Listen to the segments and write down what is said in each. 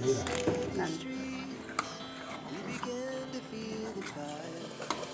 none. You begin to feel the fire.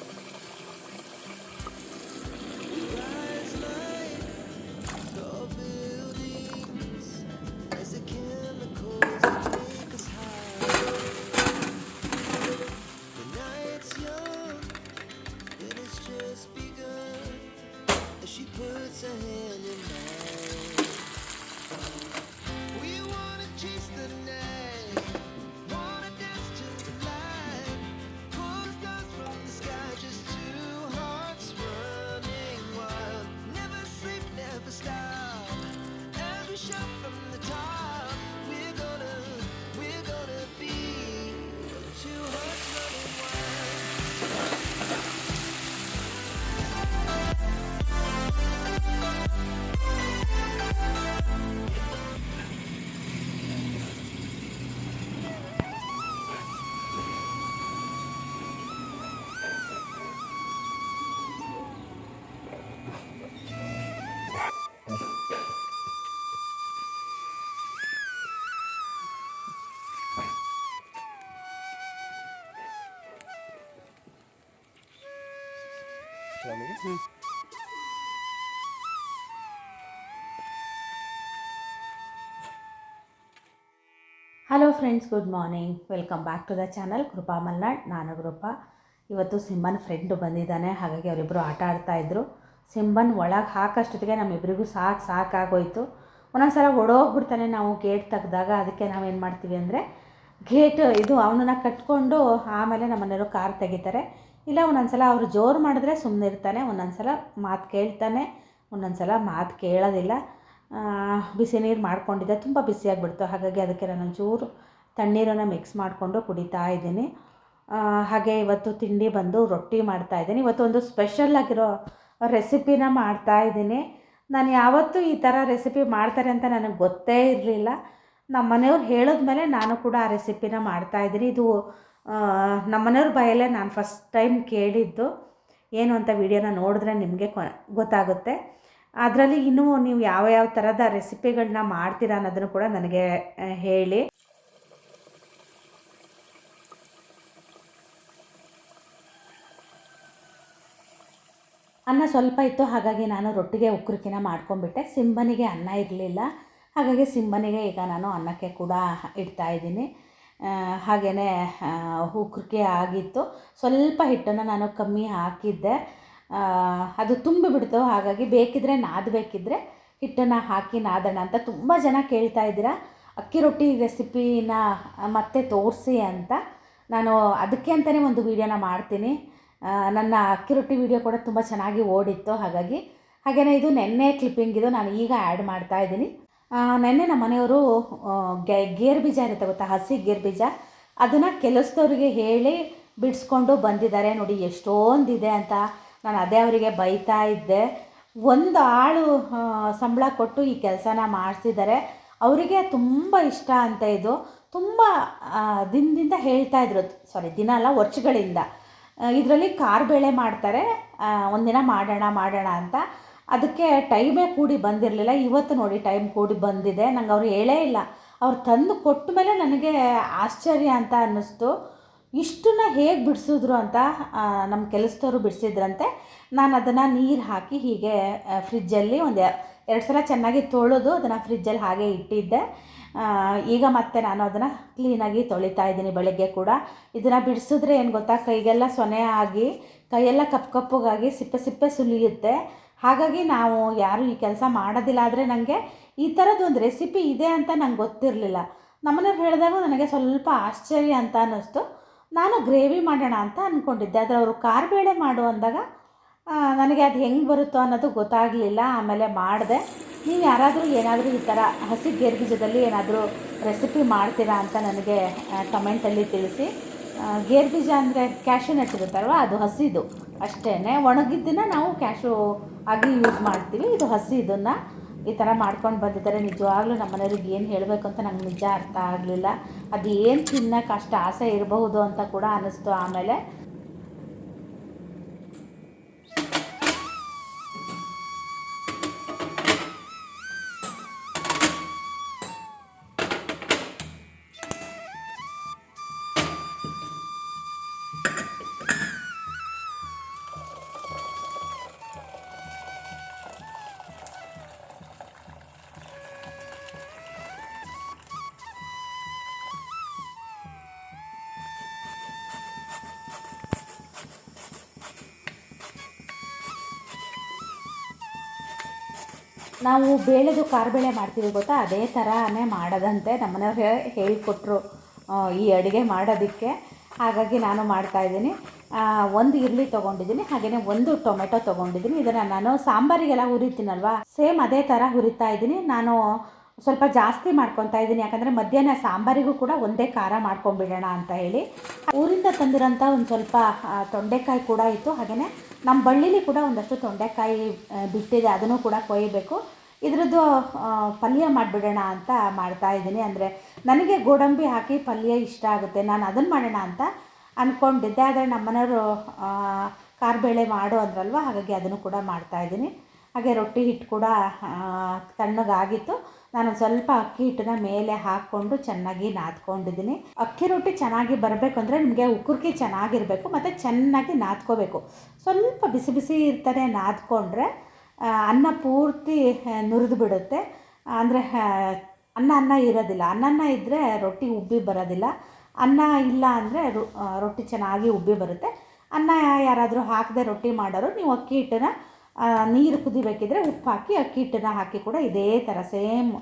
ನಾನು hello friends good morning welcome back to the channel Krupa Malnad ನಾನು ಕೃಪಾ ಇವತ್ತು ಸಿಂಬನ್ friend ಬಂದಿದ್ದಾನೆ. ಹಾಗಾಗಿ ಅವರಿಬ್ಬರು ಆಟ ಆಡ್ತಾಯಿದ್ರು ಸಿಂಬನ್ ಒಳಗೆ ಹಾಕಷ್ಟೊತ್ತಿಗೆ ನಮ್ಮಿಬ್ಬರಿಗೂ ಸಾಕು ಸಾಕಾಗೋಯ್ತು ಒಂದೊಂದು ಸಲ ಓಡೋಗ್ಬಿಡ್ತಾನೆ ನಾವು ಗೇಟ್ ತೆಗ್ದಾಗ. ಅದಕ್ಕೆ ನಾವೇನು ಮಾಡ್ತೀವಿ ಅಂದರೆ ಗೇಟ್ ಇದು ಅವನನ್ನು ಕಟ್ಕೊಂಡು ಆಮೇಲೆ ನಮ್ಮನೆಯವರು ಕಾರ್ ತೆಗಿತಾರೆ. ಇಲ್ಲ ಒಂದೊಂದು ಸಲ ಅವರು ಜೋರು ಮಾಡಿದ್ರೆ ಸುಮ್ಮನೆ ಇರ್ತಾನೆ ಒಂದೊಂದು ಮಾತು ಕೇಳ್ತಾನೆ ಒಂದೊಂದು ಸಲ ಮಾತು ಕೇಳೋದಿಲ್ಲ. ಬಿಸಿ ನೀರು ಮಾಡಿಕೊಂಡಿದ್ದೆ, ತುಂಬ ಬಿಸಿಯಾಗಿಬಿಡ್ತು ಹಾಗಾಗಿ ಅದಕ್ಕೆ ನಾನು ಒಂಚೂರು ತಣ್ಣೀರನ್ನು ಮಿಕ್ಸ್ ಮಾಡಿಕೊಂಡು ಕುಡಿತಾ ಇದ್ದೀನಿ. ಹಾಗೆ ಇವತ್ತು ತಿಂಡಿ ಬಂದು ರೊಟ್ಟಿ ಮಾಡ್ತಾ ಇದ್ದೀನಿ. ಇವತ್ತು ಒಂದು ಸ್ಪೆಷಲ್ ಆಗಿರೋ ರೆಸಿಪಿನ ಮಾಡ್ತಾ ಇದ್ದೀನಿ. ನಾನು ಯಾವತ್ತೂ ಈ ಥರ ರೆಸಿಪಿ ಮಾಡ್ತಾರೆ ಅಂತ ನನಗೆ ಗೊತ್ತೇ ಇರಲಿಲ್ಲ. ನಮ್ಮ ಮನೆಯವ್ರು ಹೇಳಿದ್ಮೇಲೆ ನಾನು ಕೂಡ ಆ ರೆಸಿಪಿನ ಮಾಡ್ತಾ ಇದ್ದೀನಿ. ಇದು ನಮ್ಮ ಮನೆಯವ್ರ ಬಾಯಲ್ಲೇ ನಾನು ಫಸ್ಟ್ ಟೈಮ್ ಕೇಳಿದ್ದು ಏನು ಅಂತ ವಿಡಿಯೋನ ನೋಡಿದ್ರೆ ನಿಮಗೆ ಕೊ ಗೊತ್ತಾಗುತ್ತೆ. ಅದರಲ್ಲಿ ಇನ್ನೂ ನೀವು ಯಾವ ಯಾವ ಥರದ ರೆಸಿಪಿಗಳನ್ನ ಮಾಡ್ತೀರಾ ಅನ್ನೋದನ್ನು ಕೂಡ ನನಗೆ ಹೇಳಿ. ಅನ್ನ ಸ್ವಲ್ಪ ಇತ್ತು, ಹಾಗಾಗಿ ನಾನು ರೊಟ್ಟಿಗೆ ಉಕ್ರಕಿನ ಮಾಡ್ಕೊಂಡ್ಬಿಟ್ಟೆ. ಸಿಂಬನಿಗೆ ಅನ್ನ ಇರಲಿಲ್ಲ. ಹಾಗಾಗಿ ಸಿಂಬನಿಗೆ ಈಗ ನಾನು ಅನ್ನಕ್ಕೆ ಕೂಡ ಇಡ್ತಾ ಇದ್ದೀನಿ. ಹಾಗೆಯೇ ಉಕ್ರಿಕೆ ಆಗಿತ್ತು. ಸ್ವಲ್ಪ ಹಿಟ್ಟನ್ನು ನಾನು ಕಮ್ಮಿ ಹಾಕಿದ್ದೆ. ಅದು ತುಂಬಿಬಿಡ್ತು ಹಾಗಾಗಿ ಬೇಕಿದ್ರೆ ನಾದಬೇಕಿದ್ರೆ ಹಿಟ್ಟನ್ನು ಹಾಕಿ ನಾದೋಣ ಅಂತ ತುಂಬ ಜನ ಕೇಳ್ತಾ ಇದ್ದೀರಾ. ಅಕ್ಕಿ ರೊಟ್ಟಿ ರೆಸಿಪಿನ ಮತ್ತೆ ತೋರಿಸಿ ಅಂತ ನಾನು ಅದಕ್ಕೆ ಅಂತಲೇ ಒಂದು ವೀಡಿಯೋನ ಮಾಡ್ತೀನಿ. ನನ್ನ ಅಕ್ಕಿ ರೊಟ್ಟಿ ವಿಡಿಯೋ ಕೂಡ ತುಂಬ ಚೆನ್ನಾಗಿ ಓಡಿತ್ತು. ಹಾಗಾಗಿ ಹಾಗೆಯೇ ಇದು ನೆನ್ನೆ ಕ್ಲಿಪ್ಪಿಂಗ್ ಇದು ನಾನು ಈಗ ಆ್ಯಡ್ ಮಾಡ್ತಾ ಇದ್ದೀನಿ. ನೆನ್ನೆ ನಮ್ಮ ಮನೆಯವರು ಗೇರ್ ಬೀಜ ಇರುತ್ತೆ ಗೊತ್ತಾ? ಹಸಿ ಗೇರ್ ಬೀಜ. ಅದನ್ನು ಕೆಲಸದವ್ರಿಗೆ ಹೇಳಿ ಬಿಡಿಸ್ಕೊಂಡು ಬಂದಿದ್ದಾರೆ. ನೋಡಿ ಎಷ್ಟೊಂದಿದೆ ಅಂತ ನಾನು ಅದೇ ಅವರಿಗೆ ಬೈತಾ ಇದ್ದೆ. ಒಂದು ಆಳು ಸಂಬಳ ಕೊಟ್ಟು ಈ ಕೆಲಸನ ಮಾಡಿಸಿದ್ದಾರೆ. ಅವರಿಗೆ ತುಂಬ ಇಷ್ಟ ಅಂತ ಇದು. ತುಂಬ ದಿನದಿಂದ ಹೇಳ್ತಾ ಇದ್ರು. ಸಾರಿ ದಿನ ಅಲ್ಲ ವರ್ಷಗಳಿಂದ. ಇದರಲ್ಲಿ ಕಾರ್ಬೇಳೆ ಮಾಡ್ತಾರೆ. ಆ, ಒಂದಿನ ಮಾಡೋಣ ಮಾಡೋಣ ಅಂತ. ಅದಕ್ಕೆ ಟೈಮೇ ಕೂಡಿ ಬಂದಿರಲಿಲ್ಲ. ಇವತ್ತು ನೋಡಿ ಟೈಮ್ ಕೂಡಿ ಬಂದಿದೆ. ನಂಗೆ ಅವ್ರು ಹೇಳೇ ಇಲ್ಲ. ಅವ್ರು ತಂದು ಕೊಟ್ಟ ಮೇಲೆ ನನಗೆ ಆಶ್ಚರ್ಯ ಅಂತ ಅನ್ನಿಸ್ತು. ಇಷ್ಟನ್ನ ಹೇಗೆ ಬಿಡಿಸಿದ್ರು ಅಂತ ನಮ್ಮ ಕೆಲಸದವರು ಬಿಡಿಸಿದ್ರಂತೆ. ನಾನು ಅದನ್ನು ನೀರು ಹಾಕಿ ಹೀಗೆ ಫ್ರಿಜ್ಜಲ್ಲಿ ಒಂದು ಎರಡು ಸಲ ಚೆನ್ನಾಗಿ ತೊಳೆದು ಅದನ್ನು ಫ್ರಿಜ್ಜಲ್ಲಿ ಹಾಗೆ ಇಟ್ಟಿದ್ದೆ. ಈಗ ಮತ್ತೆ ನಾನು ಅದನ್ನು ಕ್ಲೀನಾಗಿ ತೊಳಿತಾ ಇದ್ದೀನಿ ಬೆಳಗ್ಗೆ ಕೂಡ. ಇದನ್ನು ಬಿಡಿಸಿದ್ರೆ ಏನು ಗೊತ್ತಾ? ಕೈಗೆಲ್ಲ ಸೊನೆ ಆಗಿ, ಕೈಯೆಲ್ಲ ಕಪ್ಪು ಕಪ್ಪಗಾಗಿ ಸಿಪ್ಪೆ ಸಿಪ್ಪೆ ಸುಲಿಯುತ್ತೆ. ಹಾಗಾಗಿ ನಾವು ಯಾರು ಈ ಕೆಲಸ ಮಾಡೋದಿಲ್ಲ ಆದರೆ ನನಗೆ ಈ ಥರದ್ದು ಒಂದು ರೆಸಿಪಿ ಇದೆ ಅಂತ ನಂಗೆ ಗೊತ್ತಿರಲಿಲ್ಲ. ನಮ್ಮನೆಯವ್ರು ಹೇಳಿದಾಗ ನನಗೆ ಸ್ವಲ್ಪ ಆಶ್ಚರ್ಯ ಅಂತ ಅನ್ನಿಸ್ತು. ನಾನು ಗ್ರೇವಿ ಮಾಡೋಣ ಅಂತ ಅಂದ್ಕೊಂಡಿದ್ದೆ ಆದರೆ ಅವರು ಕಾರ್ಬೇಳೆ ಮಾಡು ಅಂದಾಗ ನನಗೆ ಅದು ಹೆಂಗೆ ಬರುತ್ತೋ ಅನ್ನೋದು ಗೊತ್ತಾಗಲಿಲ್ಲ, ಆಮೇಲೆ ಮಾಡಿದೆ. ನೀವು ಯಾರಾದರೂ ಏನಾದರೂ ಈ ಥರ ಹಸಿ ಗೇರ್ಬೀಜದಲ್ಲಿ ಏನಾದರೂ ರೆಸಿಪಿ ಮಾಡ್ತೀರಾ ಅಂತ ನನಗೆ ಕಮೆಂಟಲ್ಲಿ ತಿಳಿಸಿ. ಗೇರು ಬೀಜ ಅಂದರೆ ಕ್ಯಾಶು ನಟ್ ಇರುತ್ತಲ್ವ, ಅದು ಹಸಿದು. ಅಷ್ಟೇ ಒಣಗಿದ್ದನ್ನು ನಾವು ಕ್ಯಾಶು ಆಗಿ ಯೂಸ್ ಮಾಡ್ತೀವಿ. ಇದು ಹಸಿ ಇದನ್ನು ಈ ಥರ ಮಾಡ್ಕೊಂಡು ಬಂದಿದ್ದಾರೆ. ನಿಜವಾಗ್ಲೂ ನಮ್ಮ ಮನೆಯವ್ರಿಗೆ ಏನು ಹೇಳಬೇಕು ಅಂತ ನಂಗೆ ನಿಜ ಅರ್ಥ ಆಗಲಿಲ್ಲ. ಅದು ಏನು ತಿನ್ನೋಕೆ ಅಷ್ಟು ಆಸೆ ಇರಬಹುದು ಅಂತ ಕೂಡ ಅನ್ನಿಸ್ತು ಆಮೇಲೆ. ನಾವು ಬೇಳೆದು ಕಾರ್ಬೇಳೆ ಮಾಡ್ತೀವಿ ಗೊತ್ತಾ? ಅದೇ ಥರನೇ ಮಾಡೋದಂತೆ ನಮ್ಮನೆಯವ್ರು ಹೇಳಿಕೊಟ್ರು ಈ ಅಡುಗೆ ಮಾಡೋದಕ್ಕೆ. ಹಾಗಾಗಿ ನಾನು ಮಾಡ್ತಾಯಿದ್ದೀನಿ ಒಂದು ಇರ್ಲಿ ತೊಗೊಂಡಿದ್ದೀನಿ ಹಾಗೆಯೇ ಒಂದು ಟೊಮೆಟೊ ತೊಗೊಂಡಿದ್ದೀನಿ. ಇದನ್ನು ನಾನು ಸಾಂಬಾರಿಗೆಲ್ಲ ಹುರಿತೀನಲ್ವಾ? ಸೇಮ್ ಅದೇ ಥರ ಹುರಿತಾ ಇದ್ದೀನಿ. ನಾನು ಸ್ವಲ್ಪ ಜಾಸ್ತಿ ಮಾಡ್ಕೊತಾ ಇದ್ದೀನಿ. ಯಾಕಂದರೆ ಮಧ್ಯಾಹ್ನ ಸಾಂಬಾರಿಗೂ ಕೂಡ ಒಂದೇ ಖಾರ ಮಾಡ್ಕೊಂಬಿಡೋಣ ಅಂತ ಹೇಳಿ. ಊರಿಂದ ತಂದಿರೋಂಥ ಒಂದು ಸ್ವಲ್ಪ ತೊಂಡೆಕಾಯಿ ಕೂಡ ಇತ್ತು. ಹಾಗೆಯೇ ನಮ್ಮ ಬಳ್ಳಿಲಿ ಕೂಡ ಒಂದಷ್ಟು ತೊಂಡೆಕಾಯಿ ಬಿಟ್ಟಿದೆ. ಅದನ್ನು ಕೂಡ ಕೊಯ್ಯಬೇಕು ಇದ್ರದ್ದು ಪಲ್ಯ ಮಾಡಿಬಿಡೋಣ ಅಂತ ಮಾಡ್ತಾ ಇದ್ದೀನಿ. ಅಂದರೆ ನನಗೆ ಗೋಡಂಬಿ ಹಾಕಿ ಪಲ್ಯ ಇಷ್ಟ ಆಗುತ್ತೆ, ನಾನು ಅದನ್ನು ಮಾಡೋಣ ಅಂತ ಅಂದ್ಕೊಂಡಿದ್ದೆ ಆದರೆ ನಮ್ಮನೆಯವರು ಕಾರ್ಬೇಳೆ ಮಾಡು ಅಂದ್ರಲ್ವ, ಹಾಗಾಗಿ ಅದನ್ನು ಕೂಡ ಮಾಡ್ತಾ ಇದ್ದೀನಿ. ಹಾಗೆ ರೊಟ್ಟಿ ಹಿಟ್ಟು ಕೂಡ ತಣ್ಣಗಾಗಿತ್ತು. ನಾನು ಸ್ವಲ್ಪ ಅಕ್ಕಿ ಹಿಟ್ಟನ್ನ ಮೇಲೆ ಹಾಕ್ಕೊಂಡು ಚೆನ್ನಾಗಿ ನಾದ್ಕೊಂಡಿದ್ದೀನಿ. ಅಕ್ಕಿ ರೊಟ್ಟಿ ಚೆನ್ನಾಗಿ ಬರಬೇಕು ಅಂದರೆ ನಿಮಗೆ ಉಕ್ಕುರ್ಕಿ ಚೆನ್ನಾಗಿರಬೇಕು, ಮತ್ತು ಚೆನ್ನಾಗಿ ನಾದ್ಕೋಬೇಕು. ಸ್ವಲ್ಪ ಬಿಸಿ ಬಿಸಿ ಇರ್ತಾನೆ ನಾದ್ಕೊಂಡ್ರೆ ಅನ್ನ ಪೂರ್ತಿ ನುರಿದು ಬಿಡುತ್ತೆ. ಅಂದರೆ ಅನ್ನ ಅನ್ನ ಇರೋದಿಲ್ಲ. ಅನ್ನ ಇದ್ದರೆ ರೊಟ್ಟಿ ಉಬ್ಬಿ ಬರೋದಿಲ್ಲ. ಅನ್ನ ಇಲ್ಲ ಅಂದರೆ ರೊಟ್ಟಿ ಚೆನ್ನಾಗಿ ಉಬ್ಬಿ ಬರುತ್ತೆ. ಅನ್ನ ಯಾರಾದರೂ ಹಾಕದೆ ರೊಟ್ಟಿ ಮಾಡೋರು, ನೀವು ಅಕ್ಕಿ ಹಿಟ್ಟನ್ನ ನೀರು ಕುದಿಬೇಕಿದ್ರೆ ಉಪ್ಪು ಹಾಕಿ, ಅಕ್ಕಿ ಹಿಟ್ಟನ್ನ ಹಾಕಿ ಕೂಡ ಇದೇ ಥರ ಸೇಮ್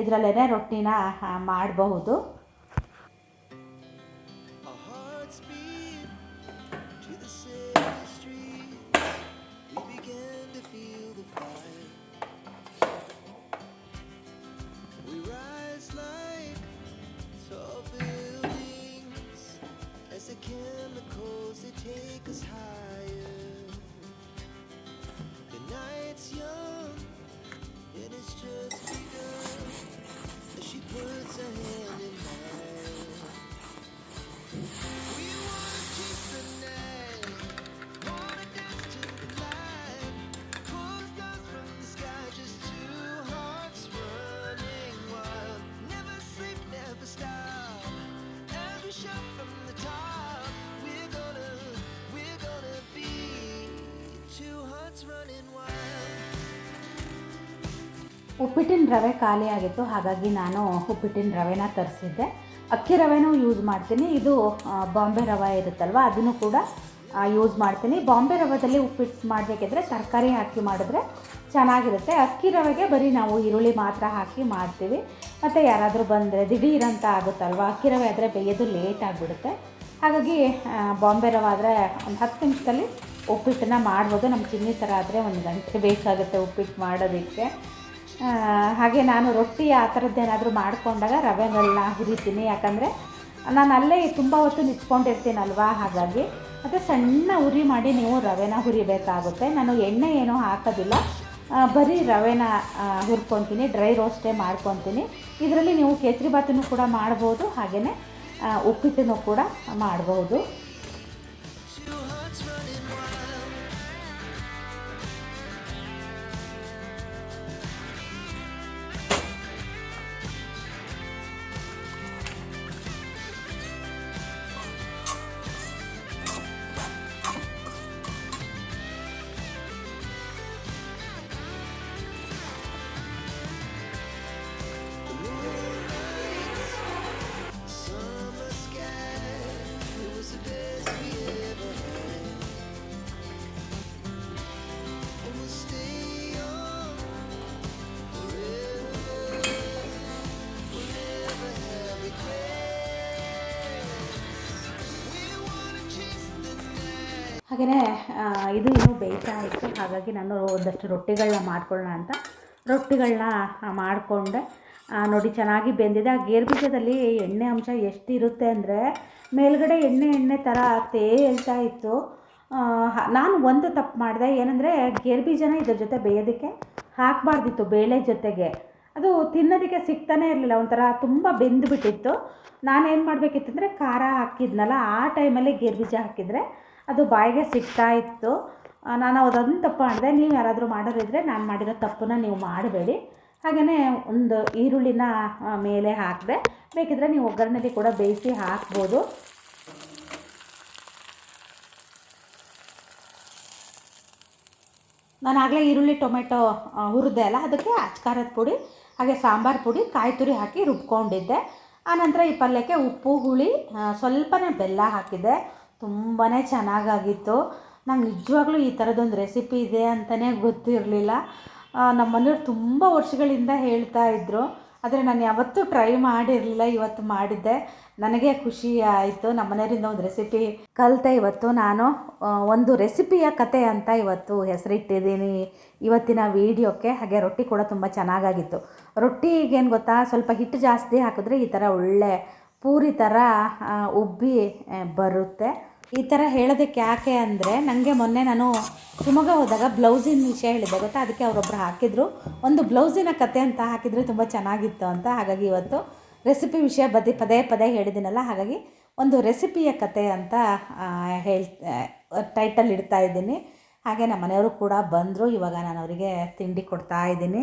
ಇದರಲ್ಲೇ ರೊಟ್ಟಿನ ಮಾಡಬಹುದು. ಉಪ್ಪಿಟ್ಟಿನ ರವೆ ಖಾಲಿ ಆಗಿತ್ತು, ಹಾಗಾಗಿ ನಾನು ಉಪ್ಪಿಟ್ಟಿನ ರವೆನ ತರಿಸಿದ್ದೆ. ಅಕ್ಕಿ ರವೆನೂ ಯೂಸ್ ಮಾಡ್ತೀನಿ. ಇದು ಬಾಂಬೆ ರವೆ ಇರುತ್ತಲ್ವ, ಅದನ್ನು ಕೂಡ ಯೂಸ್ ಮಾಡ್ತೀನಿ. ಬಾಂಬೆ ರವೆದಲ್ಲಿ ಉಪ್ಪಿಟ್ಟು ಮಾಡಬೇಕಿದ್ರೆ ತರಕಾರಿ ಹಾಕಿ ಮಾಡಿದ್ರೆ ಚೆನ್ನಾಗಿರುತ್ತೆ. ಅಕ್ಕಿ ರವೆಗೆ ಬರೀ ನಾವು ಈರುಳ್ಳಿ ಮಾತ್ರ ಹಾಕಿ ಮಾಡ್ತೀವಿ. ಮತ್ತು ಯಾರಾದರೂ ಬಂದರೆ ದಿಢೀರ್ ಅಂತ ಆಗುತ್ತಲ್ವ? ಅಕ್ಕಿ ರವೆ ಆದರೆ ಬೇಯೋದು ಲೇಟ್ ಆಗಿಬಿಡುತ್ತೆ. ಹಾಗಾಗಿ ಬಾಂಬೆ ರವೆ ಆದರೆ ಒಂದು ಹತ್ತು ನಿಮಿಷದಲ್ಲಿ ಉಪ್ಪಿಟ್ಟನ್ನ ಮಾಡ್ಬೋದು. ನಮ್ಮ ಚಿನ್ನಿ ಥರ ಆದರೆ ಒಂದು ಗಂಟೆ ಬೇಕಾಗುತ್ತೆ ಉಪ್ಪಿಟ್ಟು ಮಾಡೋದಕ್ಕೆ. ಹಾಗೆ ನಾನು ರೊಟ್ಟಿ ಆ ಥರದ್ದೇನಾದರೂ ಮಾಡಿಕೊಂಡಾಗ ರವೆಗಳನ್ನ ಹುರಿತೀನಿ. ಯಾಕಂದರೆ ನಾನು ಅಲ್ಲೇ ತುಂಬ ಹೊತ್ತು ನಿಂತ್ಕೊಂಡಿರ್ತೀನಲ್ವಾ? ಹಾಗಾಗಿ, ಮತ್ತು ಸಣ್ಣ ಉರಿ ಮಾಡಿ ನೀವು ರವೆನ ಹುರಿಬೇಕಾಗುತ್ತೆ. ನಾನು ಎಣ್ಣೆ ಏನೂ ಹಾಕೋದಿಲ್ಲ. ಬರೀ ರವೆನ ಹುರ್ಕೊತೀನಿ ಡ್ರೈ ರೋಸ್ಟೇ ಮಾಡ್ಕೊತೀನಿ. ಇದರಲ್ಲಿ ನೀವು ಕೇಸರಿ ಭಾತನ್ನು ಕೂಡ ಮಾಡ್ಬೋದು ಹಾಗೆಯೇ ಉಪ್ಪಿಟ್ಟನ್ನು ಕೂಡ ಮಾಡ್ಬೋದು. ಹಾಗೆಯೇ ಇದು ಇನ್ನೂ ಬೇಯ್ತಾ ಇತ್ತು. ಹಾಗಾಗಿ ನಾನು ಒಂದಷ್ಟು ರೊಟ್ಟಿಗಳನ್ನ ಮಾಡ್ಕೊಳ್ಳೋಣ ಅಂತ ರೊಟ್ಟಿಗಳನ್ನ ಮಾಡಿಕೊಂಡೆ. ನೋಡಿ ಚೆನ್ನಾಗಿ ಬೆಂದಿದೆ. ಆ ಗೇರು ಬೀಜದಲ್ಲಿ ಎಣ್ಣೆ ಅಂಶ ಎಷ್ಟಿರುತ್ತೆ ಅಂದರೆ ಮೇಲ್ಗಡೆ ಎಣ್ಣೆ ಎಣ್ಣೆ ಥರ ತೇಲ್ತಾ ಇತ್ತು. ನಾನು ಒಂದು ತಪ್ಪು ಮಾಡಿದೆ. ಏನಂದರೆ ಗೇರು ಬೀಜನ ಇದ್ರ ಜೊತೆ ಬೇಯೋದಕ್ಕೆ ಹಾಕಬಾರ್ದಿತ್ತು ಬೇಳೆ ಜೊತೆಗೆ. ಅದು ತಿನ್ನೋದಕ್ಕೆ ಸಿಗ್ತಾನೆ ಇರಲಿಲ್ಲ, ಒಂಥರ ತುಂಬ ಬೆಂದುಬಿಟ್ಟಿತ್ತು. ನಾನೇನು ಮಾಡಬೇಕಿತ್ತಂದರೆ ಖಾರ ಹಾಕಿದ್ನಲ್ಲ, ಆ ಟೈಮಲ್ಲಿ ಗೇರು ಬೀಜ ಹಾಕಿದರೆ ಅದು ಬಾಯಿಗೆ ಸಿಗ್ತಾ ಇತ್ತು. ನಾನು ಅದೊಂದು ತಪ್ಪು ಮಾಡಿದೆ. ನೀವು ಯಾರಾದರೂ ಮಾಡೋರಿದ್ರೆ ನಾನು ಮಾಡಿರೋ ತಪ್ಪನ್ನ ನೀವು ಮಾಡಬೇಡಿ. ಹಾಗೆಯೇ ಒಂದು ಈರುಳ್ಳಿನ ಮೇಲೆ ಹಾಕಿದೆ. ಬೇಕಿದ್ರೆ ನೀವು ಒಗ್ಗರಣೆಲಿ ಕೂಡ ಬೇಯಿಸಿ ಹಾಕ್ಬೋದು. ನಾನು ಆಗಲೇ ಈರುಳ್ಳಿ, ಟೊಮೆಟೊ ಹುರಿದೆ ಅಲ್ಲ, ಅದಕ್ಕೆ ಅಚ್ಕಾರದ ಪುಡಿ, ಹಾಗೆ ಸಾಂಬಾರು ಪುಡಿ, ಕಾಯಿ ತುರಿ ಹಾಕಿ ರುಬ್ಕೊಂಡಿದ್ದೆ. ಆನಂತರ ಈ ಪಲ್ಯಕ್ಕೆ ಉಪ್ಪು, ಹುಳಿ ಸ್ವಲ್ಪನೇ ಬೆಲ್ಲ ಹಾಕಿದ್ದೆ. ತುಂಬಾ ಚೆನ್ನಾಗಾಗಿತ್ತು. ನಂಗೆ ನಿಜವಾಗ್ಲೂ ಈ ಥರದೊಂದು ರೆಸಿಪಿ ಇದೆ ಅಂತಲೇ ಗೊತ್ತಿರಲಿಲ್ಲ. ನಮ್ಮ ಮನೆಯವ್ರು ತುಂಬ ವರ್ಷಗಳಿಂದ ಹೇಳ್ತಾ ಇದ್ದರು ಆದರೆ ನಾನು ಯಾವತ್ತೂ ಟ್ರೈ ಮಾಡಿರಲಿಲ್ಲ, ಇವತ್ತು ಮಾಡಿದ್ದೆ. ನನಗೆ ಖುಷಿ ಆಯಿತು. ನಮ್ಮ ಮನೆಯವರಿಂದ ಒಂದು ರೆಸಿಪಿ ಕಲಿತೆ ಇವತ್ತು ನಾನು. ಒಂದು ರೆಸಿಪಿಯ ಕತೆ ಅಂತ ಇವತ್ತು ಹೆಸರಿಟ್ಟಿದ್ದೀನಿ ಇವತ್ತಿನ ವೀಡಿಯೋಕ್ಕೆ. ಹಾಗೆ ರೊಟ್ಟಿ ಕೂಡ ತುಂಬ ಚೆನ್ನಾಗಾಗಿತ್ತು. ರೊಟ್ಟಿಗೇನು ಗೊತ್ತಾ? ಸ್ವಲ್ಪ ಹಿಟ್ಟು ಜಾಸ್ತಿ ಹಾಕಿದ್ರೆ ಈ ಥರ ಒಳ್ಳೆ ಪೂರಿ ಥರ ಉಬ್ಬಿ ಬರುತ್ತೆ. ಈ ಥರ ಹೇಳೋದಕ್ಕೆ ಯಾಕೆ ಅಂದರೆ ನನಗೆ ಮೊನ್ನೆ ನಾನು ಶಿವಮೊಗ್ಗ ಹೋದಾಗ ಬ್ಲೌಸಿನ ವಿಷಯ ಹೇಳಿದ್ದೆ, ಗೊತ್ತಾ? ಅದಕ್ಕೆ ಅವರೊಬ್ಬರು ಹಾಕಿದ್ರು. ಒಂದು ಬ್ಲೌಸಿನ ಕತೆ ಅಂತ ಹಾಕಿದರೆ ತುಂಬ ಚೆನ್ನಾಗಿತ್ತು ಅಂತ. ಹಾಗಾಗಿ ಇವತ್ತು ರೆಸಿಪಿ ವಿಷಯ ಬದಿ ಪದೇ ಪದೇ ಹೇಳಿದ್ದೀನಲ್ಲ. ಹಾಗಾಗಿ ಒಂದು ರೆಸಿಪಿಯ ಕತೆ ಅಂತ ಹೇಳ್ ಟೈಟಲ್ ಇಡ್ತಾ ಇದ್ದೀನಿ. ಹಾಗೆ ನಮ್ಮ ಮನೆಯವರು ಕೂಡ ಬಂದರು. ಇವಾಗ ನಾನು ಅವರಿಗೆ ತಿಂಡಿ ಕೊಡ್ತಾ ಇದ್ದೀನಿ.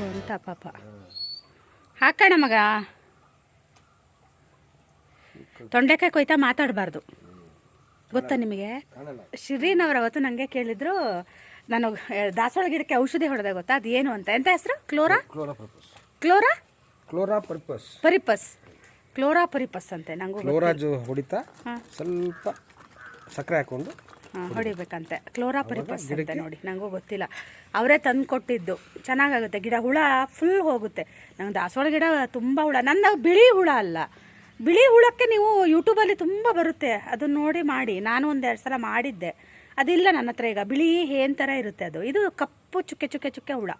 ಹ್ಮ್, ಊಟ ಹಾಕು ಅಂತ ಪಾಪ. ಹಾಕೋಣ ಮಗ. ತೊಂಡೆಕಾಯಿ ಕೊಯ್ತಾ ಮಾತಾಡಬಾರ್ದು. ಗೊತ್ತಾ ನಿಮಗೆ? ಶಿರೀನ್ ಅವ್ರು ಅವತ್ತು ನನಗೆ ಕೇಳಿದ್ರು ನಾನು ದಾಸವಾಳ ಗಿಡಕ್ಕೆ ಔಷಧಿ ಹೊಡೆದೆ ಗೊತ್ತಾ? ಅದು ಏನು ಅಂತ. ಎಂತ ಹೆಸರು? ಕ್ಲೋರಾ? ಕ್ಲೋರಾ? ಕ್ಲೋರಾ ಕ್ಲೋರಾ ಪರ್ಪಸ್. ಪರಿಪಸ್. ಕ್ಲೋರಾ ಪರಿಪಸ್ ಅಂತೆ ನಂಗೂ ಕ್ಲೋರಾಜು ಹೊಡಿತಾ. ಸ್ವಲ್ಪ ಸಕ್ಕರೆ ಹಾಕೊಂಡು ಹೊಡಿಬೇಕಂತೆ. ಕ್ಲೋರಾ ಪರಿಪಸ್ ಅಂತ ನೋಡಿ ನನಗೂ ಗೊತ್ತಿಲ್ಲ. ಅವರೇ ತಂದು ಕೊಟ್ಟಿದ್ದು. ಚೆನ್ನಾಗಾಗುತ್ತೆ. ಗಿಡ ಹುಳ ಫುಲ್ ಹೋಗುತ್ತೆ. ನಂಗೆ ದಾಸವಾಳ ಗಿಡ ತುಂಬ ಹುಳ. ನನ್ನ ಬಿಳಿ ಹುಳ ಅಲ್ಲ. ಬಿಳಿ ಹುಳಕ್ಕೆ ನೀವು ಯೂಟ್ಯೂಬಲ್ಲಿ ತುಂಬ ಬರುತ್ತೆ. ಅದನ್ನು ನೋಡಿ ಮಾಡಿ. ನಾನು ಒಂದೆರಡು ಸಲ ಮಾಡಿದ್ದೆ. ಅದಿಲ್ಲ ನನ್ನ ಹತ್ರ ಈಗ. ಬಿಳಿ ಏನ್ ಥರ ಇರುತ್ತೆ ಅದು. ಇದು ಕಪ್ಪು ಚುಕ್ಕೆ ಚುಕ್ಕೆ ಚುಕ್ಕೆ ಹುಳ.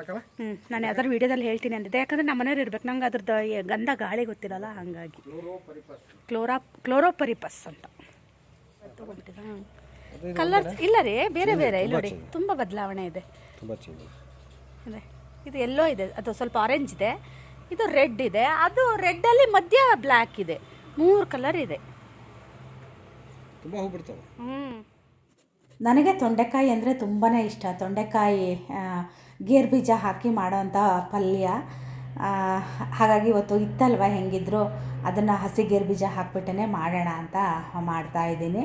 ಹ್ಞೂ ನಾನು ಯಾವ್ದಾದ್ರು ವಿಡಿಯೋದಲ್ಲಿ ಹೇಳ್ತೀನಿ ಅಂದಿದ್ದೆ. ಯಾಕಂದರೆ ನಮ್ಮ ಮನೇಲಿ ಇರ್ಬೇಕು. ನಂಗೆ ಅದ್ರದ್ದು ಗಂಧ ಗಾಳಿ ಗೊತ್ತಿರಲ್ಲ ಹಾಗಾಗಿ. ಕ್ಲೋರಾ ಕ್ಲೋರೋಪರಿಪಸ್ ಅಂತ. ಕಲರ್ ಇಲ್ಲ ರೀ ಬೇರೆ ಬೇರೆ. ಇಲ್ಲಿ ನೋಡಿ ತುಂಬ ಬದಲಾವಣೆ ಇದೆ. ತುಂಬ ಚೇಂಜ್ ಇದೆ ಇದು ಎಲ್ಲೋ ಇದೆ ಅದು ಸ್ವಲ್ಪ ಆರೆಂಜ್ ಇದೆ. ಇದು ರೆಡ್ ಇದೆ ಅದು ರೆಡ್ಡಲ್ಲಿ ಮಧ್ಯ ಬ್ಲ್ಯಾಕ್ ಇದೆ. ಮೂರು ಕಲರ್ ಇದೆ. ತುಂಬ ಹೂ ಬಿಡ್ತಾವೆ. ಹ್ಞೂ ನನಗೆ ತೊಂಡೆಕಾಯಿ ಅಂದರೆ ತುಂಬಾ ಇಷ್ಟ. ತೊಂಡೆಕಾಯಿ ಗೇರ್ ಬೀಜ ಹಾಕಿ ಮಾಡೋವಂಥ ಪಲ್ಯ ಹಾಗಾಗಿ ಇವತ್ತು ಇತ್ತಲ್ವ ಹೆಂಗಿದ್ರು ಅದನ್ನು ಹಸಿ ಗೇರ್ ಬೀಜ ಹಾಕ್ಬಿಟ್ಟೇ ಮಾಡೋಣ ಅಂತ ಮಾಡ್ತಾ ಇದ್ದೀನಿ.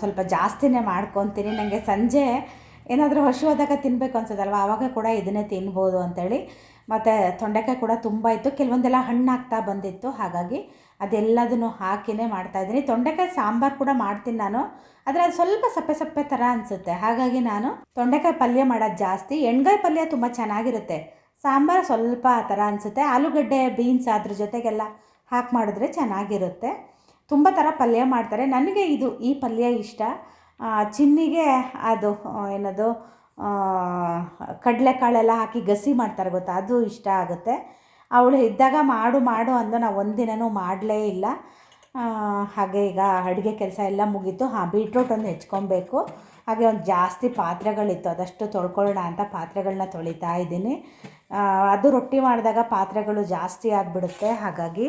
ಸ್ವಲ್ಪ ಜಾಸ್ತಿನೇ ಮಾಡ್ಕೊತೀನಿ. ನನಗೆ ಸಂಜೆ ಏನಾದರೂ ಹಸಿವಾದಾಗ ತಿನ್ನಬೇಕು ಅನ್ಸೋದಲ್ವ ಆವಾಗ ಕೂಡ ಇದನ್ನೇ ತಿನ್ಬೋದು ಅಂತೇಳಿ. ಮತ್ತು ತೊಂಡೆಕಾಯಿ ಕೂಡ ತುಂಬ ಇತ್ತು. ಕೆಲವೊಂದೆಲ್ಲ ಹಣ್ಣಾಗ್ತಾ ಬಂದಿತ್ತು. ಹಾಗಾಗಿ ಅದೆಲ್ಲದನ್ನು ಹಾಕಿನೇ ಮಾಡ್ತಾಯಿದ್ದೀನಿ ತೊಂಡೆಕಾಯಿ ಸಾಂಬಾರು ಕೂಡ ಮಾಡ್ತೀನಿ ನಾನು. ಆದರೆ ಅದು ಸ್ವಲ್ಪ ಸಪ್ಪೆ ಸಪ್ಪೆ ಥರ ಅನಿಸುತ್ತೆ. ಹಾಗಾಗಿ ನಾನು ತೊಂಡೆಕಾಯಿ ಪಲ್ಯ ಮಾಡೋದು ಜಾಸ್ತಿ. ಎಣ್ಗಾಯಿ ಪಲ್ಯ ತುಂಬ ಚೆನ್ನಾಗಿರುತ್ತೆ. ಸಾಂಬಾರು ಸ್ವಲ್ಪ ಆ ಥರ ಅನಿಸುತ್ತೆ. ಆಲೂಗಡ್ಡೆ, ಬೀನ್ಸ್ ಅದ್ರ ಜೊತೆಗೆಲ್ಲ ಹಾಕಿ ಮಾಡಿದ್ರೆ ಚೆನ್ನಾಗಿರುತ್ತೆ. ತುಂಬ ಥರ ಪಲ್ಯ ಮಾಡ್ತಾರೆ. ನನಗೆ ಇದು ಈ ಪಲ್ಯ ಇಷ್ಟ. ಚಿನ್ನಿಗೆ ಅದು, ಏನದು ಕಡಲೆಕಾಳೆಲ್ಲ ಹಾಕಿ ಗಸಿ ಮಾಡ್ತಾರೆ ಗೊತ್ತಾ? ಅದು ಇಷ್ಟ ಆಗುತ್ತೆ. ಅವಳು ಇದ್ದಾಗ ಮಾಡು ಮಾಡು ಅಂದು ನಾವು ಒಂದಿನನೂ ಮಾಡಲೇ ಇಲ್ಲ. ಹಾಗೆ ಈಗ ಅಡುಗೆ ಕೆಲಸ ಎಲ್ಲ ಮುಗೀತು. ಹಾಂ, ಬೀಟ್ರೂಟ್ ಒಂದು ಹೆಚ್ಕೊಬೇಕು. ಹಾಗೆ ಒಂದು ಜಾಸ್ತಿ ಪಾತ್ರೆಗಳಿತ್ತು. ಅದಷ್ಟು ತೊಳ್ಕೊಳ್ಳೋಣ ಅಂತ ಪಾತ್ರೆಗಳನ್ನ ತೊಳಿತಾ ಇದ್ದೀನಿ. ಅದು ರೊಟ್ಟಿ ಮಾಡಿದಾಗ ಪಾತ್ರೆಗಳು ಜಾಸ್ತಿ ಆಗಿಬಿಡುತ್ತೆ. ಹಾಗಾಗಿ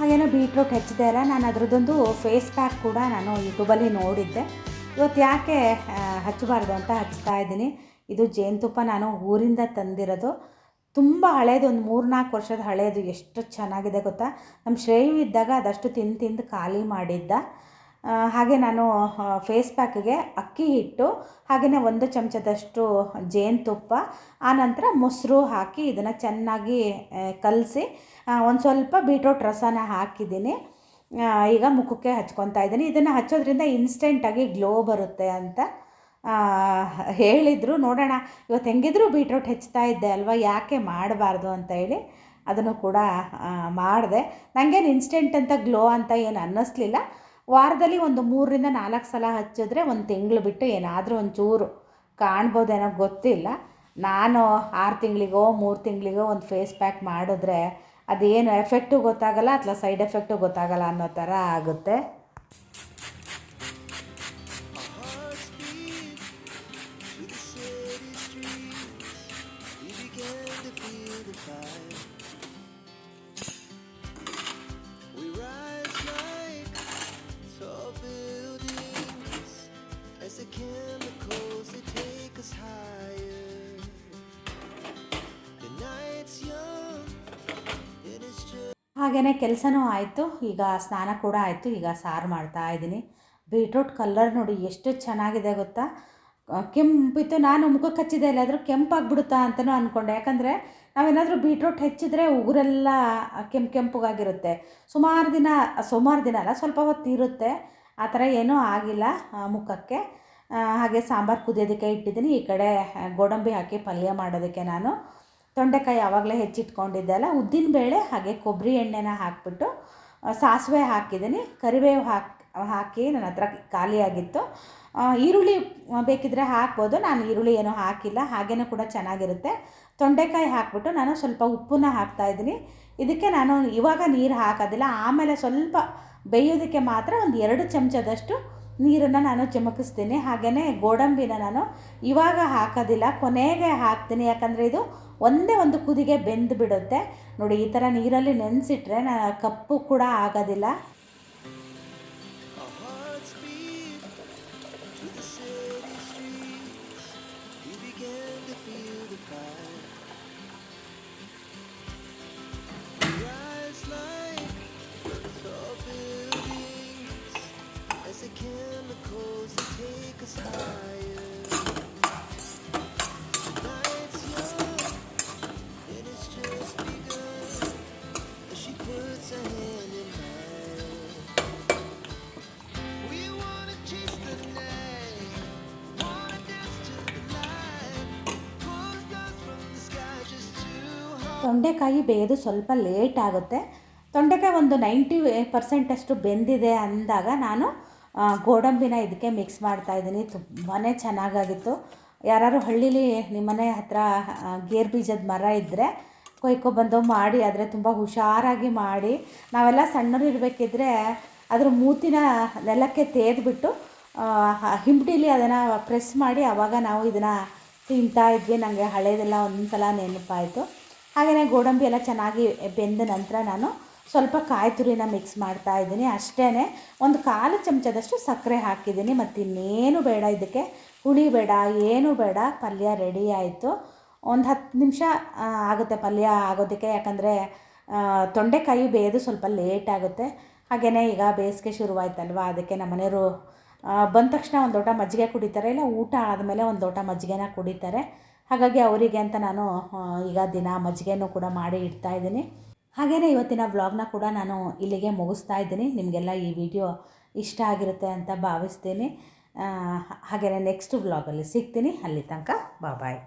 ಹಾಗೇನೋ ಬೀಟ್ರೂಟ್ ಹೆಚ್ಚಿದೆ ಅಲ್ಲ, ನಾನು ಅದರದ್ದೊಂದು ಫೇಸ್ ಪ್ಯಾಕ್ ಕೂಡ ನಾನು ಯೂಟ್ಯೂಬಲ್ಲಿ ನೋಡಿದ್ದೆ. ಇವತ್ತು ಯಾಕೆ ಹಚ್ಚಬಾರ್ದು ಅಂತ ಹಚ್ತಾ ಇದ್ದೀನಿ. ಇದು ಜೇನುತುಪ್ಪ ನಾನು ಊರಿಂದ ತಂದಿರೋದು. ತುಂಬ ಹಳೇದು, ಒಂದು ಮೂರು ನಾಲ್ಕು ವರ್ಷದ ಹಳೆಯದು ಎಷ್ಟು ಚೆನ್ನಾಗಿದೆ ಗೊತ್ತಾ? ನಮ್ಮ ಶ್ರೇಯು ಇದ್ದಾಗ ಅದಷ್ಟು ತಿಂದು ತಿಂದು ಖಾಲಿ ಮಾಡಿದ್ದ. ಹಾಗೆ ನಾನು ಫೇಸ್ ಪ್ಯಾಕ್ಗೆ ಅಕ್ಕಿ ಹಿಟ್ಟು ಹಾಗೆಯೇ ಒಂದು ಚಮಚದಷ್ಟು ಜೇನುತುಪ್ಪ ಆನಂತರ ಮೊಸರು ಹಾಕಿ ಇದನ್ನು ಚೆನ್ನಾಗಿ ಕಲಸಿ ಒಂದು ಸ್ವಲ್ಪ ಬೀಟ್ರೋಟ್ ರಸನ ಹಾಕಿದ್ದೀನಿ. ಈಗ ಮುಖಕ್ಕೆ ಹಚ್ಕೊತಾ ಇದ್ದೀನಿ. ಇದನ್ನು ಹಚ್ಚೋದ್ರಿಂದ ಇನ್ಸ್ಟೆಂಟಾಗಿ ಗ್ಲೋ ಬರುತ್ತೆ ಅಂತ ಹೇಳಿದರು. ನೋಡೋಣ ಇವತ್ತು ಹೆಂಗಿದ್ರು ಬೀಟ್ರೋಟ್ ಹೆಚ್ಚುತ್ತಾ ಇದ್ದೆ ಅಲ್ವಾ, ಯಾಕೆ ಮಾಡಬಾರ್ದು ಅಂತ ಹೇಳಿ ಅದನ್ನು ಕೂಡ ಮಾಡಿದೆ. ನನಗೇನು ಇನ್ಸ್ಟೆಂಟ್ ಅಂತ ಗ್ಲೋ ಅಂತ ಏನು ಅನ್ನಿಸ್ಲಿಲ್ಲ. ವಾರದಲ್ಲಿ ಒಂದು ಮೂರರಿಂದ ನಾಲ್ಕು ಸಲ ಹಚ್ಚಿದ್ರೆ ಒಂದು ತಿಂಗಳು ಬಿಟ್ಟು ಏನಾದರೂ ಒಂಚೂರು ಕಾಣ್ಬೋದೇನೋ ಗೊತ್ತಿಲ್ಲ. ನಾನು ಆರು ತಿಂಗಳಿಗೋ, ಮೂರು ತಿಂಗಳಿಗೋ ಒಂದು ಫೇಸ್ ಪ್ಯಾಕ್ ಮಾಡಿದ್ರೆ ಅದೇನು ಎಫೆಕ್ಟು ಗೊತ್ತಾಗಲ್ಲ ಅಥವಾ ಸೈಡ್ ಎಫೆಕ್ಟು ಗೊತ್ತಾಗಲ್ಲ ಅನ್ನೋ ಥರ ಆಗುತ್ತೆ. ಹಾಗೆಯೇ ಕೆಲಸನೂ ಆಯಿತು, ಈಗ ಸ್ನಾನ ಕೂಡ ಆಯಿತು, ಈಗ ಸಾರು ಮಾಡ್ತಾ ಇದ್ದೀನಿ. ಬೀಟ್ರೂಟ್ ಕಲರ್ ನೋಡಿ ಎಷ್ಟು ಚೆನ್ನಾಗಿದೆ ಗೊತ್ತಾ? ಕೆಂಪಿತ್ತು, ನಾನು ಮುಖಕ್ಕೆ ಹಚ್ಚಿದೆ ಎಲ್ಲಾದರೂ ಕೆಂಪಾಗ್ಬಿಡುತ್ತಾ ಅಂತಲೂ ಅಂದ್ಕೊಂಡೆ ಯಾಕಂದರೆ ನಾವೇನಾದರೂ ಬೀಟ್ರೂಟ್ ಹೆಚ್ಚಿದ್ರೆ ಉಗುರೆಲ್ಲ ಕೆಂಪು ಕೆಂಪಗಾಗಿರುತ್ತೆ. ಸುಮಾರು ದಿನ ಸುಮಾರು ದಿನ ಅಲ್ಲ, ಸ್ವಲ್ಪ ಹೊತ್ತು ಇರುತ್ತೆ. ಆ ಥರ ಏನೂ ಆಗಿಲ್ಲ ಮುಖಕ್ಕೆ. ಹಾಗೆ ಸಾಂಬಾರು ಕುದಿಯೋದಕ್ಕೆ ಇಟ್ಟಿದ್ದೀನಿ. ಈ ಕಡೆ ಗೋಡಂಬಿ ಹಾಕಿ ಪಲ್ಯ ಮಾಡೋದಕ್ಕೆ ನಾನು. ತೊಂಡೆಕಾಯಿ ಆವಾಗಲೇ ಹೆಚ್ಚಿಟ್ಕೊಂಡಿದ್ದೆ ಅಲ್ಲ ಉದ್ದಿನಬೇಳೆ ಹಾಗೆ ಕೊಬ್ಬರಿ ಎಣ್ಣೆನ ಹಾಕ್ಬಿಟ್ಟು ಸಾಸಿವೆ ಹಾಕಿದ್ದೀನಿ. ಕರಿಬೇವು ಹಾಕಿ ಹಾಕಿ ನನ್ನ ಹತ್ರ ಖಾಲಿಯಾಗಿತ್ತು. ಈರುಳ್ಳಿ ಬೇಕಿದ್ರೆ ಹಾಕ್ಬೋದು. ನಾನು ಈರುಳ್ಳಿ ಏನೂ ಹಾಕಿಲ್ಲ. ಹಾಗೇನೂ ಕೂಡ ಚೆನ್ನಾಗಿರುತ್ತೆ. ತೊಂಡೆಕಾಯಿ ಹಾಕ್ಬಿಟ್ಟು ನಾನು ಸ್ವಲ್ಪ ಉಪ್ಪನ್ನ ಹಾಕ್ತಾಯಿದ್ದೀನಿ ಇದಕ್ಕೆ ನಾನು ಇವಾಗ ನೀರು ಹಾಕೋದಿಲ್ಲ. ಆಮೇಲೆ ಸ್ವಲ್ಪ ಬೇಯೋದಕ್ಕೆ ಮಾತ್ರ ಒಂದು ಎರಡು ಚಮಚದಷ್ಟು ನೀರನ್ನು ನಾನು ಚಿಮಕಿಸ್ತೀನಿ. ಹಾಗೆಯೇ ಗೋಡಂಬಿನ ನಾನು ಇವಾಗ ಹಾಕೋದಿಲ್ಲ. ಕೊನೆಗೆ ಹಾಕ್ತೀನಿ. ಯಾಕಂದರೆ ಇದು ಒಂದೇ ಒಂದು ಕುದಿಗೆ ಬೆಂದು ಬಿಡುತ್ತೆ. ನೋಡಿ ಈ ಥರ ನೀರಲ್ಲಿ ನೆನೆಸಿಟ್ರೆ ನಾ ಕಪ್ಪು ಕೂಡ ಆಗೋದಿಲ್ಲ. ತೊಂಡೆಕಾಯಿ ಬೇಯೋದು ಸ್ವಲ್ಪ ಲೇಟ್ ಆಗುತ್ತೆ. ತೊಂಡೆಕಾಯಿ ಒಂದು ನೈಂಟಿ ಪರ್ಸೆಂಟಷ್ಟು ಬೆಂದಿದೆ ಅಂದಾಗ ನಾನು ಗೋಡಂಬಿನ ಇದಕ್ಕೆ ಮಿಕ್ಸ್ ಮಾಡ್ತಾ ಇದ್ದೀನಿ. ತುಂಬಾ ಚೆನ್ನಾಗಾಗಿತ್ತು. ಯಾರು ಹಳ್ಳೀಲಿ ನಿಮ್ಮನೆ ಹತ್ರ ಗೇರ್ ಬೀಜದ ಮರ ಇದ್ದರೆ ಕೊಯ್ಕೊಬಂದು ಮಾಡಿ, ಆದರೆ ತುಂಬ ಹುಷಾರಾಗಿ ಮಾಡಿ. ನಾವೆಲ್ಲ ಸಣ್ಣರು ಇರಬೇಕಿದ್ರೆ ಅದ್ರ ಮೂತಿನ ನೆಲಕ್ಕೆ ತೇದ್ಬಿಟ್ಟು ಹಿಂಬಡಿಲಿ ಅದನ್ನು ಪ್ರೆಸ್ ಮಾಡಿ ಆವಾಗ ನಾವು ಇದನ್ನು ತಿಂತಾ ಇದ್ವಿ. ನನಗೆ ಹಳೆಯದೆಲ್ಲ ಒಂದು ಸಲ ನೆನಪಾಯಿತು. ಹಾಗೆಯೇ ಗೋಡಂಬಿ ಎಲ್ಲ ಚೆನ್ನಾಗಿ ಬೆಂದ ನಂತರ ನಾನು ಸ್ವಲ್ಪ ಕಾಯಿ ತುರಿನ ಮಿಕ್ಸ್ ಮಾಡ್ತಾ ಇದ್ದೀನಿ. ಅಷ್ಟೇ ಒಂದು ಕಾಲು ಚಮಚದಷ್ಟು ಸಕ್ಕರೆ ಹಾಕಿದ್ದೀನಿ. ಮತ್ತು ಇನ್ನೇನು ಬೇಡ, ಇದಕ್ಕೆ ಹುಳಿ ಬೇಡ, ಏನೂ ಬೇಡ. ಪಲ್ಯ ರೆಡಿ ಆಯಿತು. ಒಂದು ಹತ್ತು ನಿಮಿಷ ಆಗುತ್ತೆ ಪಲ್ಯ ಆಗೋದಕ್ಕೆ. ಯಾಕಂದರೆ ತೊಂಡೆಕಾಯಿ ಬೇಯೋದು ಸ್ವಲ್ಪ ಲೇಟ್ ಆಗುತ್ತೆ. ಹಾಗೆಯೇ ಈಗ ಬೇಸಿಗೆ ಶುರುವಾಯ್ತಲ್ವ? ಅದಕ್ಕೆ ನಮ್ಮ ಮನೆಯವರು ಬಂದ ತಕ್ಷಣ ಒಂದು ಲೋಟ ಮಜ್ಜಿಗೆ ಕುಡಿತಾರೆ. ಇಲ್ಲ, ಊಟ ಆದಮೇಲೆ ಒಂದು ಲೋಟ ಮಜ್ಜಿಗೆನ ಕುಡಿತಾರೆ. ಹಾಗಾಗಿ ಅವರಿಗೆ ಅಂತ ನಾನು ಈಗ ದಿನ ಮಜ್ಜಿಗೆನೂ ಕೂಡ ಮಾಡಿ ಇಡ್ತಾ ಇದ್ದೀನಿ. ಹಾಗೆಯೇ ಇವತ್ತಿನ ವ್ಲಾಗ್ನ ಕೂಡ ನಾನು ಇಲ್ಲಿಗೆ ಮುಗಿಸ್ತಾ ಇದ್ದೀನಿ. ನಿಮಗೆಲ್ಲ ಈ ವಿಡಿಯೋ ಇಷ್ಟ ಆಗಿರುತ್ತೆ ಅಂತ ಭಾವಿಸ್ತೀನಿ. ಹಾಗೆಯೇ ನೆಕ್ಸ್ಟ್ ವ್ಲಾಗಲ್ಲಿ ಸಿಗ್ತೀನಿ. ಅಲ್ಲಿ ತನಕ ಬಾಯ್